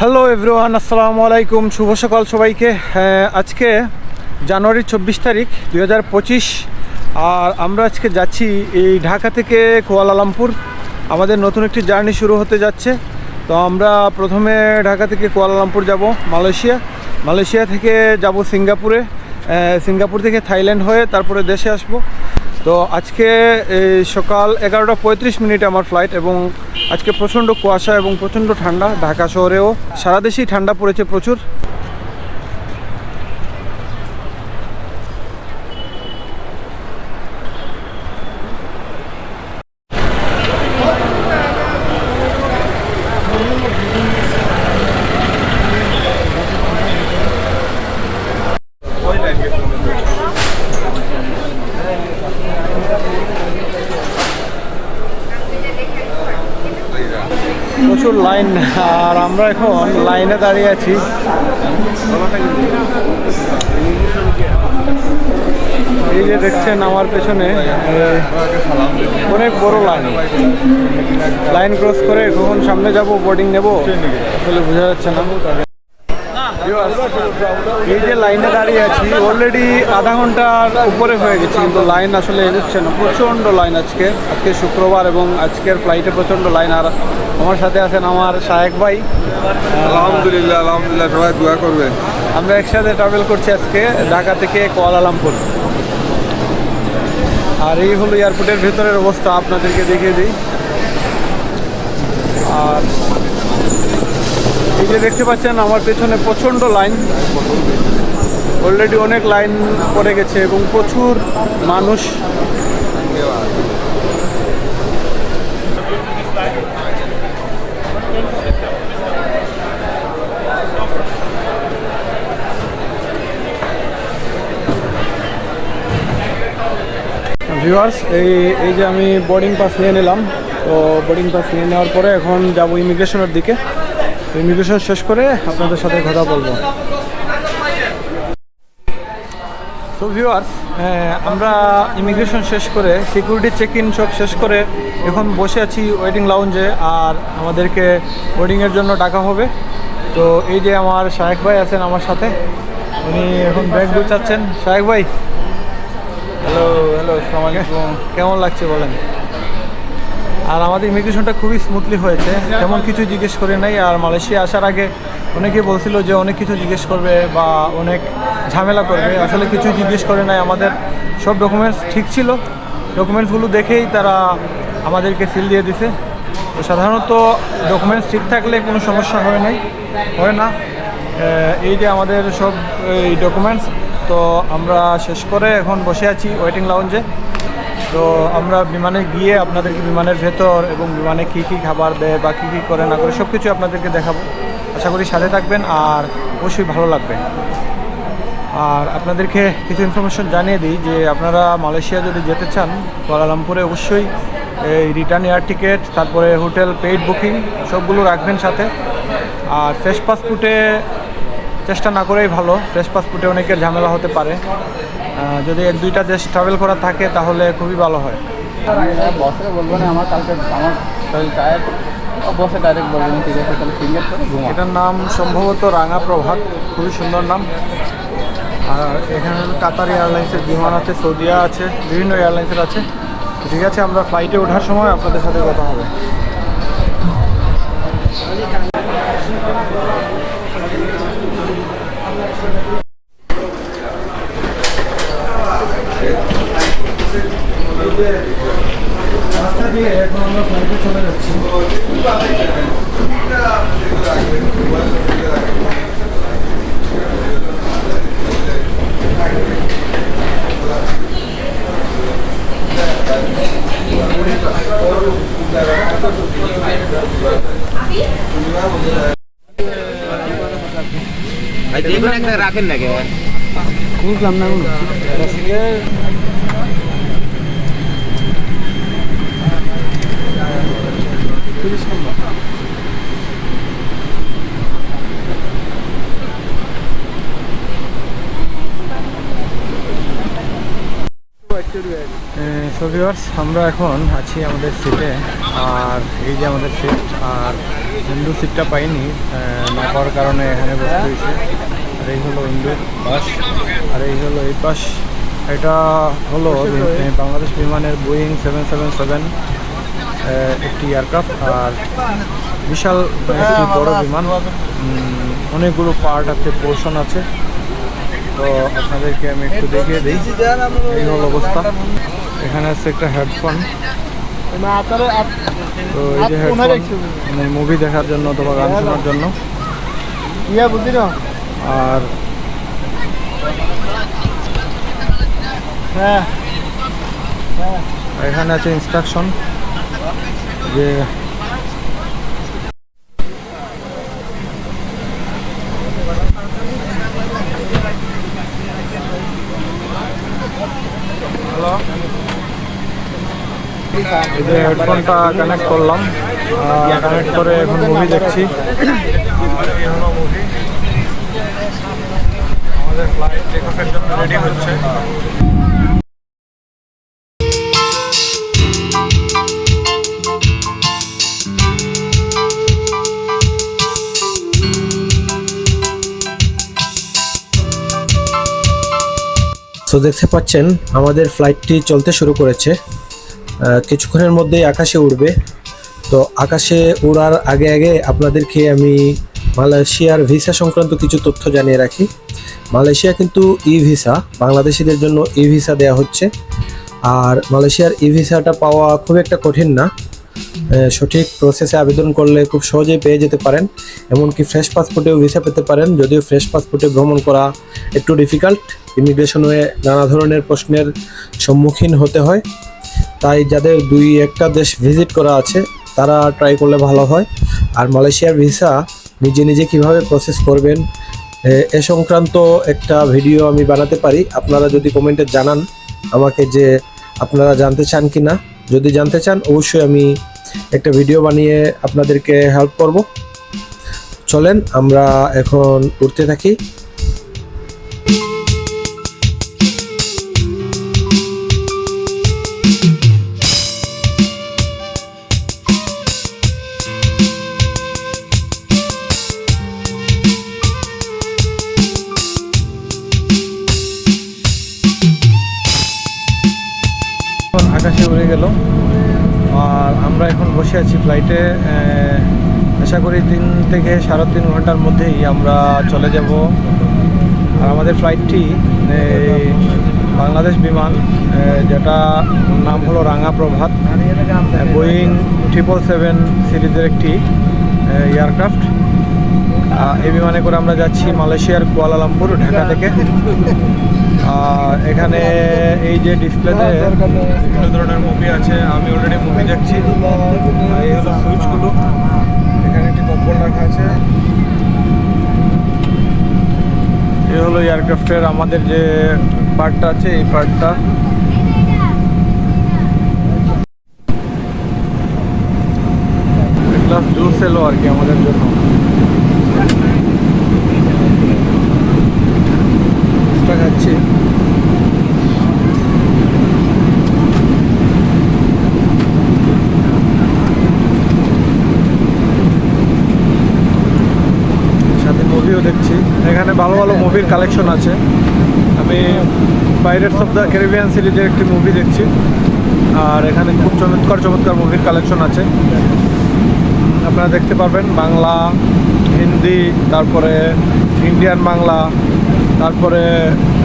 Hello everyone আসসালামু আলাইকুম শুভ সকাল সবাইকে। আজকে জানুয়ারি চব্বিশ তারিখ দু হাজার পঁচিশ। আর আমরা আজকে যাচ্ছি এই ঢাকা থেকে কুয়ালালামপুর আমাদের নতুন একটি জার্নি শুরু হতে যাচ্ছে। তো আমরা প্রথমে ঢাকা থেকে কুয়ালালামপুর যাব, মালয়েশিয়া। মালয়েশিয়া থেকে যাব সিঙ্গাপুরে। সিঙ্গাপুর থেকে থাইল্যান্ড হয়ে তারপরে দেশে আসব। তো আজকে সকাল এগারোটা পঁয়ত্রিশ মিনিটে আমার ফ্লাইট এবং আজকে প্রচণ্ড কুয়াশা এবং প্রচণ্ড ঠান্ডা ঢাকা শহরেও। সারা দেশেই ঠান্ডা পড়েছে প্রচুর লাইন আর আমরা এখন লাইনে দাঁড়িয়ে আছি। এই যে দেখছেন আমার পেছনে, অনেক বড় লাইন। লাইন ক্রস করে কখন সামনে যাব বোর্ডিং নেব। আসলে বোঝা যাচ্ছে না। এই যে লাইনে দাঁড়িয়ে আছি অলরেডি আধা ঘণ্টার উপরে হয়ে গেছে কিন্তু লাইন আসলে এগোচ্ছে না। প্রচণ্ড লাইন আজকে আজকে শুক্রবার এবং আজকের ফ্লাইটে প্রচণ্ড লাইন আর আমার সাথে আছেন আমার শায়েক ভাই। আলহামদুলিল্লাহ আলহামদুলিল্লাহ সবাই দোয়া করবে আমরা একসাথে ট্রাভেল করছি আজকে ঢাকা থেকে কুয়ালালামপুর আর এই হলো এয়ারপোর্টের ভেতরের অবস্থা আপনাদেরকে দেখিয়ে দিই। আর এই যে দেখতে পাচ্ছেন, আমার পেছনে প্রচণ্ড লাইন অলরেডি অনেক লাইন পড়ে গেছে এবং প্রচুর মানুষ। ভিউয়ার্স এই এই যে আমি বোর্ডিং পাস নিয়ে নিলাম। তো বোর্ডিং পাস নিয়ে নেওয়ার পরে এখন যাব ইমিগ্রেশনের দিকে। ইমিগ্রেশন শেষ করে আপনাদের সাথে কথা বলব। তো ভিউয়ার্স আমরা ইমিগ্রেশন শেষ করে সিকিউরিটি চেক ইন সব শেষ করে এখন বসে আছি ওয়েটিং লাউঞ্জে আর আমাদেরকে বোর্ডিংয়ের জন্য ডাকা হবে। তো এই যে আমার শায়েক ভাই আছেন আমার সাথে উনি এখন ব্যাগ গুছাচ্ছেন। শায়েক ভাই। হ্যালো হ্যালো কেমন লাগছে বলেন? আর আমাদের ইমিগ্রেশনটা খুবই স্মুথলি হয়েছে। তেমন কিছু জিজ্ঞেস করে নাই। আর মালয়েশিয়া আসার আগে অনেকে বলছিল যে অনেক কিছু জিজ্ঞেস করবে বা অনেক ঝামেলা করবে। আসলে কিছু জিজ্ঞেস করে নাই। আমাদের সব ডকুমেন্টস ঠিক ছিল। ডকুমেন্টসগুলো দেখেই তারা আমাদেরকে সিল দিয়ে দিছে। তো সাধারণত ডকুমেন্টস ঠিক থাকলে কোনো সমস্যা হয় নাই। হয় না। এই যে আমাদের সব এই ডকুমেন্টস তো আমরা শেষ করে এখন বসে আছি ওয়েটিং লাউঞ্জে তো আমরা বিমানে গিয়ে আপনাদেরকে বিমানের ভেতর এবং বিমানে কী কী খাবার দেয় বা কী কী করে না করে সব কিছু আপনাদেরকে দেখাবো। আশা করি সাথে থাকবেন আর অবশ্যই ভালো লাগবে। আর আপনাদেরকে কিছু ইনফরমেশন জানিয়ে দিই যে আপনারা মালয়েশিয়া যদি যেতে চান, কুয়ালালামপুরে অবশ্যই এই রিটার্ন এয়ার টিকিট তারপরে হোটেল পেইড বুকিং সবগুলো রাখবেন সাথে। আর ফ্রেশ পাসপোর্টে চেষ্টা না করেই ভালো ফ্রেশ পাসপোর্টে অনেকের ঝামেলা হতে পারে। যদি এক দুইটা দেশ ট্রাভেল করা থাকে তাহলে খুবই ভালো হয়। বসে বলব না আমার কালকে আমার শরীর টায়ার বসে ডাইরেক্ট বলব না ঠিক আছে তাহলে ফিঙ্গার করে ঘুমা এটার নাম সম্ভবত রাঙা প্রভাত খুবই সুন্দর নাম। আর এখানে কাতার এয়ারলাইন্সের বিমান আছে সৌদিয়া আছে বিভিন্ন এয়ারলাইন্সের আছে। ঠিক আছে আমরা ফ্লাইটে ওঠার সময় আপনাদের সাথে কথা হবে রাস্তা দিয়ে এখন আমরা ফ্লাইটে চলে যাচ্ছি ভাই দেখুন একটা রাখেন নাকি বুঝলাম না আমরা এখন আছি আমাদের সিটে আর এই যে আমাদের সিট আর হিন্দু সিটটা পাইনি আহ, না পাওয়ার কারণে এখানে বসতে হয়েছে আর এই হলো ইন্দুর বাস, আর এই হলো এই পাশ। এটা হলো বাংলাদেশ বিমানের বোয়িং সেভেন সেভেন সেভেন একটি এয়ারক্রাফট, আর বিশাল একটি বড় বিমান। অনেকগুলো পার্ট আছে, পোর্শন আছে। তো আপনাদেরকে আমি একটু দেখিয়ে দিই। এই হলো অবস্থা। এখানে আছে একটা হেডফোন। তো এই যে হেডফোন মানে মুভি দেখার জন্য অথবা গান শোনার জন্য। ইয়া বুঝলি না। আর হ্যাঁ এখানে আছে ইনস্ট্রাকশন যে যে হেডফোনটা কানেক্ট করলাম। কানেক্ট করে এখন মুভি দেখছি। মুভি আমাদের ফ্লাইট টেক অফের জন্য রেডি হচ্ছে। তো দেখতে পাচ্ছেন, আমাদের ফ্লাইটটি চলতে শুরু করেছে। কিছুক্ষণের মধ্যেই আকাশে উড়বে। তো আকাশে উড়ার আগে আগে আপনাদেরকে আমি মালয়েশিয়ার ভিসা সংক্রান্ত কিছু তথ্য জানিয়ে রাখি। মালয়েশিয়া কিন্তু ই ভিসা বাংলাদেশিদের জন্য ই ভিসা দেওয়া হচ্ছে। আর মালয়েশিয়ার ই ভিসাটা পাওয়া খুব একটা কঠিন না। সঠিক প্রসেসে আবেদন করলে খুব সহজেই পেয়ে যেতে পারেন। এমনকি ফ্রেশ পাসপোর্টেও ভিসা পেতে পারেন, যদিও ফ্রেশ পাসপোর্টে ভ্রমণ করা একটু ডিফিকাল্ট ইমিগ্রেশনে নানা ধরনের প্রশ্নের সম্মুখীন হতে হয়। তাই যাদের দুই একটা দেশ ভিজিট করা আছে, তারা ট্রাই করলে ভালো হয়। আর মালয়েশিয়ার ভিসা নিজে নিজে কীভাবে প্রসেস করবেন এ- সংক্রান্ত একটা ভিডিও আমি বানাতে পারি। আপনারা যদি কমেন্টে জানান আমাকে যে আপনারা জানতে চান কি না যদি জানতে চান, অবশ্যই আমি একটা ভিডিও বানিয়ে আপনাদেরকে হেল্প করব। চলেন, আমরা এখন উঠতে থাকি। ফ্লাইটে আশা করি তিন থেকে সাড়ে তিন ঘণ্টার মধ্যেই আমরা চলে যাব। আর আমাদের ফ্লাইটটি বাংলাদেশ বিমান যেটা নাম হলো রাঙা প্রভাত বোয়িং ট্রিপল সেভেন সিরিজের একটি এয়ারক্রাফট এই বিমানে করে আমরা যাচ্ছি মালয়েশিয়ার কুয়ালালামপুর, ঢাকা থেকে। এখানে এই যে ডিসপ্লেতে বিভিন্ন ধরনের মুভি আছে, আমি অলরেডি মুভি দেখছি। এই হলো সুইচগুলো এখানে একটি কম্বল রাখা আছে। এই হলো এয়ারক্রাফটের আমাদের যে পার্টটা আছে, এই পার্টটা গ্লাস জুস এলো আর কি আমাদের জন্য জুসটা খাচ্ছি সাথে মুভিও দেখছি এখানে ভালো ভালো মুভির কালেকশন আছে। আমি পাইরেটস অফ দ্য ক্যারিবিয়ান সিরিজের একটি মুভি দেখছি। আর এখানে খুব চমৎকার চমৎকার মুভির কালেকশন আছে। আপনারা দেখতে পারবেন বাংলা, হিন্দি, তারপরে ইন্ডিয়ান বাংলা, তারপরে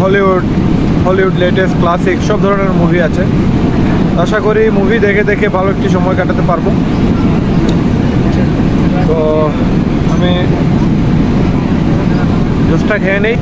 হলিউড হলিউড লেটেস্ট ক্লাসিক সব ধরনের মুভি আছে। আশা করি মুভি দেখে দেখে ভালো একটি সময় কাটাতে পারব। তো আমি জুসটা খেয়ে নেই।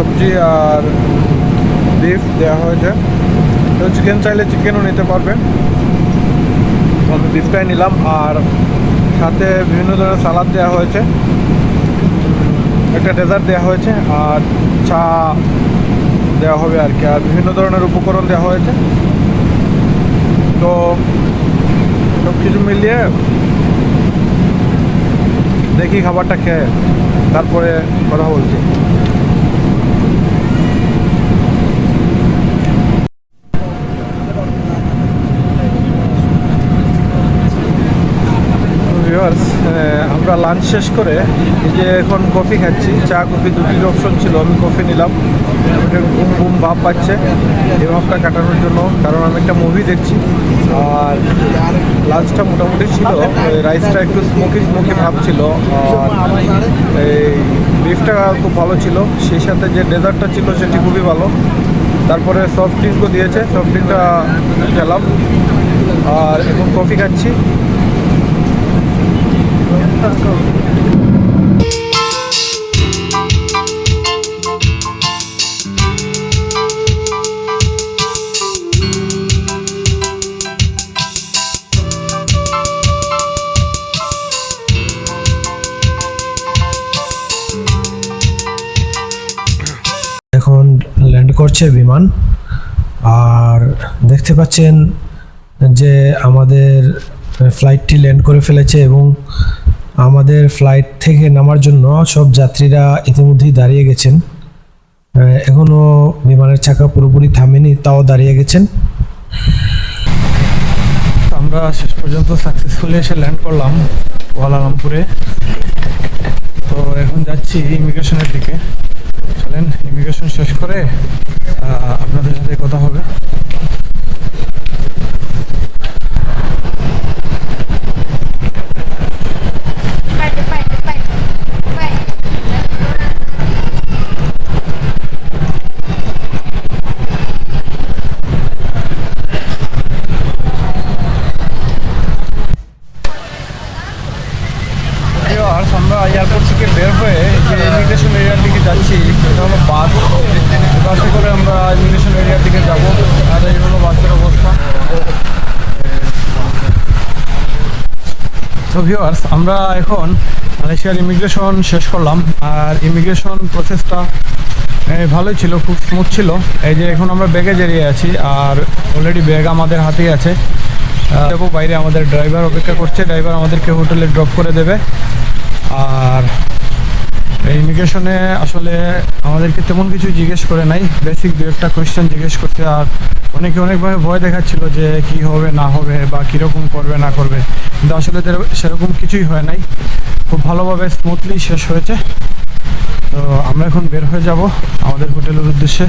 সবজি আর বিফ দেওয়া হয়েছে তো চিকেন চাইলে চিকেনও নিতে পারবে আমি বিফটাই নিলাম আর সাথে বিভিন্ন ধরনের সালাদ দেওয়া হয়েছে। একটা ডেজার্ট দেওয়া হয়েছে আর চা দেওয়া হবে আর কি, আর বিভিন্ন ধরনের উপকরণ দেওয়া হয়েছে। তো সব কিছু মিলিয়ে দেখি খাবারটা খেয়ে তারপরে কথা বলছি ভিউয়ার্স আমরা লাঞ্চ শেষ করে যে এখন কফি খাচ্ছি। চা কফি দুটির অপশন ছিল, আমি কফি নিলাম। ঘুম ঘুম ভাব পাচ্ছে এই ভাবটা কাটানোর জন্য। কারণ আমি একটা মুভি দেখছি। আর লাঞ্চটা মোটামুটি ছিল। রাইসটা একটু স্মোকি স্মোকি ভাব ছিল। আর এই বিফটা খুব ভালো ছিল। সেই সাথে যে ডেজার্টটা ছিল, সেটি খুবই ভালো। তারপরে সফট ড্রিঙ্কও দিয়েছে। সফট ড্রিঙ্কটা খেলাম। আর এখন কফি খাচ্ছি। এখন ল্যান্ড করছে বিমান আর দেখতে পাচ্ছেন যে আমাদের ফ্লাইটটি ল্যান্ড করে ফেলেছে এবং আমাদের ফ্লাইট থেকে নামার জন্য সব যাত্রীরা ইতিমধ্যেই দাঁড়িয়ে গেছেন। এখনও বিমানের চাকা পুরোপুরি থামেনি, তাও দাঁড়িয়ে গেছেন। আমরা শেষ পর্যন্ত সাকসেসফুলি এসে ল্যান্ড করলাম কুয়ালালামপুরে। তো এখন যাচ্ছি ইমিগ্রেশনের দিকে। চলেন, ইমিগ্রেশন শেষ করে আপনাদের সাথে কথা হবে Fight, fight, fight, fight. আর আমরা এয়ারপোর্ট থেকে বের হয়ে যে ইমিগ্রেশন এরিয়ার দিকে যাচ্ছি এটা হলো বাস বাসে করে আমরা ইমিগ্রেশন এরিয়ার দিকে যাব আর এই হলো বাসের অবস্থা তো ভিউয়ার্স আমরা এখন মালয়েশিয়ার ইমিগ্রেশন শেষ করলাম, আর ইমিগ্রেশন প্রসেসটা ভালোই ছিল, খুব স্মুথ ছিল। এই যে এখন আমরা ব্যাগেজ এরিয়ে আছি, আর অলরেডি ব্যাগ আমাদের হাতেই আছে। দেখো বাইরে আমাদের ড্রাইভার অপেক্ষা করছে ড্রাইভার আমাদেরকে হোটেলে ড্রপ করে দেবে। আর ইমিগ্রেশনে আসলে আমাদেরকে তেমন কিছু জিজ্ঞেস করে নাই বেসিক দু একটা কোয়েশ্চেন জিজ্ঞেস করছে, আর অনেকে অনেকভাবে ভয় দেখাচ্ছিল যে কি হবে, না হবে বা কীরকম করবে, না করবে। কিন্তু আসলে সেরকম কিছুই হয় নাই। খুব ভালোভাবে স্মুথলি শেষ হয়েছে। তো আমরা এখন বের হয়ে যাব আমাদের হোটেলের উদ্দেশ্যে।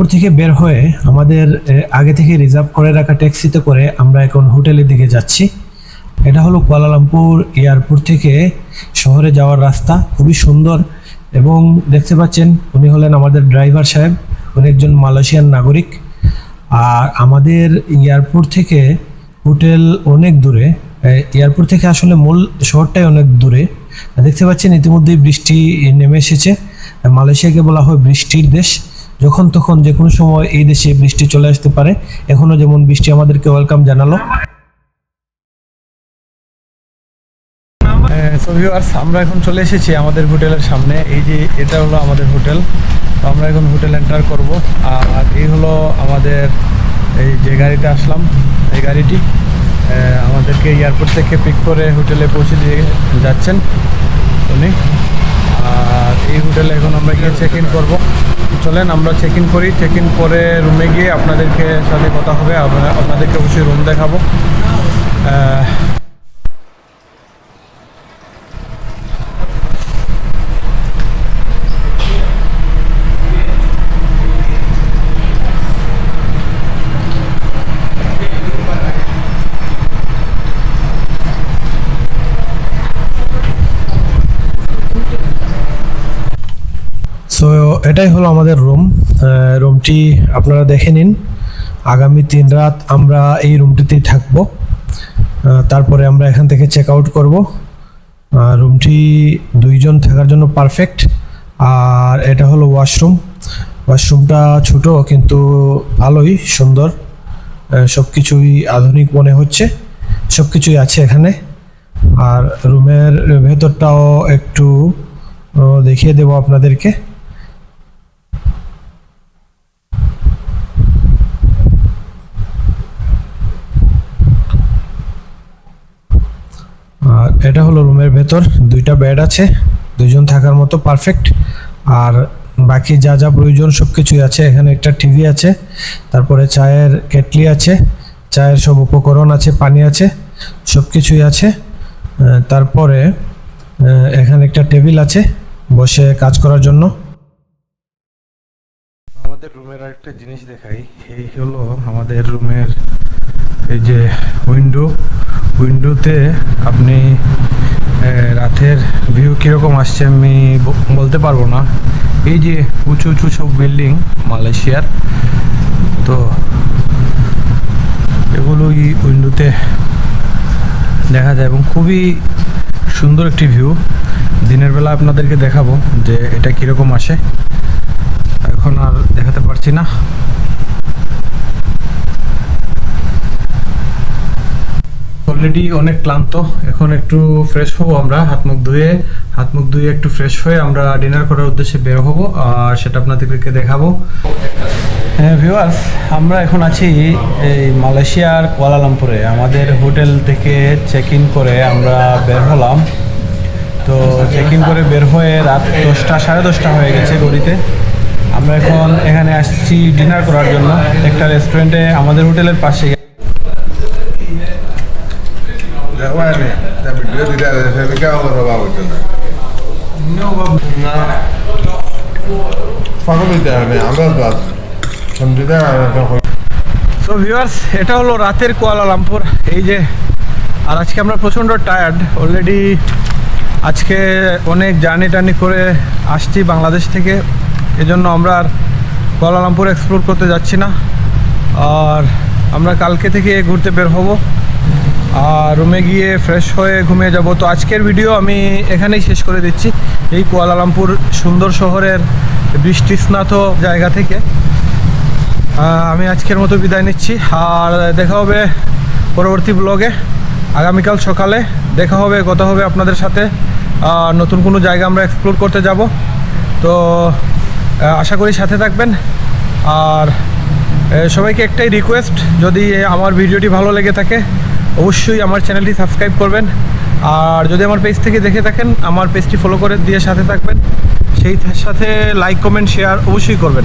এয়ারপোর্ট থেকে বের হয়ে আমাদের আগে থেকে রিজার্ভ করে রাখা ট্যাক্সিতে করে আমরা এখন হোটেলের দিকে যাচ্ছি। এটা হলো কুয়ালালামপুর এয়ারপোর্ট থেকে শহরে যাওয়ার রাস্তা, খুবই সুন্দর এবং দেখতে পাচ্ছেন উনি হলেন আমাদের ড্রাইভার সাহেব, উনি একজন মালয়েশিয়ান নাগরিক। আর আমাদের এয়ারপোর্ট থেকে হোটেল অনেক দূরে এয়ারপোর্ট থেকে আসলে মূল শহরটাই অনেক দূরে। দেখতে পাচ্ছেন ইতিমধ্যেই বৃষ্টি নেমে এসেছে। মালয়েশিয়াকে বলা হয় বৃষ্টির দেশ। যখন তখন যে কোনো সময় এই দেশে বৃষ্টি চলে আসতে পারে, এখনও যেমন বৃষ্টি আমাদেরকে ওয়েলকাম জানালো। আমরা এখন চলে এসেছি আমাদের হোটেলের সামনে। এই যে এটা হলো আমাদের হোটেল, তো আমরা এখন হোটেল এন্টার করব। আর এই হলো আমাদের এই যে গাড়িতে আসলাম, এই গাড়িটি। আমাদেরকে এয়ারপোর্ট থেকে পিক করে হোটেলে পৌঁছে দিয়ে যাচ্ছেন উনি। আর এই হোটেলে এখন আমরা গিয়ে চেক ইন করব। চলেন, আমরা চেক ইন করি। চেক ইন করে রুমে গিয়ে আপনাদেরকে সাথে কথা হবে। আপনাদেরকে অবশ্যই রুম দেখাবো। এটাই হলো আমাদের রুম রুমটি আপনারা দেখে নিন। আগামী তিন রাত আমরা এই রুমটিতেই থাকব। তারপরে আমরা এখান থেকে চেক আউট করব। রুমটি দুইজন থাকার জন্য পারফেক্ট আর এটা হলো ওয়াশরুম ওয়াশরুমটা ছোট কিন্তু ভালোই সুন্দর। সব কিছুই আধুনিক মনে হচ্ছে। সব কিছুই আছে এখানে। আর রুমের ভেতরটাও একটু দেখিয়ে দেবো আপনাদেরকে আর এটা হলো রুমের ভেতর দুইটা বেড আছে দুজন থাকার মতো পারফেক্ট আর বাকি যা যা প্রয়োজন সব কিছুই আছে, এখানে একটা টিভি আছে, তারপরে চায়ের কেটলি আছে, চায়ের সব উপকরণ আছে, পানি আছে, সব কিছুই আছে। তারপরে এখানে একটা টেবিল আছে, বসে কাজ করার জন্য। আমাদের রুমের আরেকটা জিনিস দেখাই, এই হলো আমাদের রুমের এই যে উইন্ডো উইন্ডোতে আপনি রাতের ভিউ কীরকম আসছে আমি বলতে পারব না। এই যে উঁচু উঁচু সব বিল্ডিং মালয়েশিয়ার, তো এগুলোই উইন্ডোতে দেখা যায় এবং খুবই সুন্দর একটি ভিউ দিনের বেলা আপনাদেরকে দেখাবো যে এটা কীরকম আসে। এখন আর দেখাতে পারছি না। অলরেডি অনেক ক্লান্ত। এখন একটু ফ্রেশ হব আমরা, হাত মুখ ধুয়ে। হাত মুখ ধুয়ে একটু ফ্রেশ হয়ে আমরা ডিনার করার উদ্দেশ্যে বের হব, আর সেটা আপনাদেরকে দেখাবো। হ্যাঁ ভিউয়ার্স আমরা এখন আছি এই মালয়েশিয়ার কুয়ালালামপুরে। আমাদের হোটেল থেকে চেক ইন করে আমরা বের হলাম। তো চেক ইন করে বের হয়ে রাত দশটা, সাড়ে দশটা হয়ে গেছে গড়িতে আমরা এখন এখানে আসছি ডিনার করার জন্য। একটা রেস্টুরেন্টে আমাদের হোটেলের পাশে সো ভিউয়ার্স এটা হলো রাতের কুয়ালালামপুর এই যে আর আজকে আমরা প্রচণ্ড টায়ার্ড অলরেডি আজকে অনেক জার্নি টার্নি করে আসছি বাংলাদেশ থেকে। এজন্য আমরা আর কুয়ালালামপুর এক্সপ্লোর করতে যাচ্ছি না। আর আমরা কালকে থেকে ঘুরতে বের হব। রুমে গিয়ে ফ্রেশ হয়ে ঘুমিয়ে যাব। তো আজকের ভিডিও আমি এখানেই শেষ করে দিচ্ছি। এই কুয়ালালামপুর সুন্দর শহরের বৃষ্টি স্নাত জায়গা থেকে। আমি আজকের মতো বিদায় নিচ্ছি। আর দেখা হবে পরবর্তী ব্লগে আগামীকাল সকালে দেখা হবে, কথা হবে আপনাদের সাথে। নতুন কোনো জায়গা আমরা এক্সপ্লোর করতে যাব। তো আশা করি সাথে থাকবেন। আর সবাইকে একটাই রিকোয়েস্ট যদি আমার ভিডিওটি ভালো লেগে থাকে অবশ্যই আমার চ্যানেলটি সাবস্ক্রাইব করবেন। আর যদি আমার পেজ থেকে দেখে থাকেন, আমার পেজটি ফলো করে দিয়ে সাথে থাকবেন। সেই সাথে লাইক কমেন্ট শেয়ার অবশ্যই করবেন।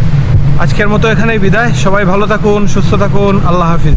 আজকের মতো এখানেই বিদায়। সবাই ভালো থাকুন, সুস্থ থাকুন। আল্লাহ হাফিজ।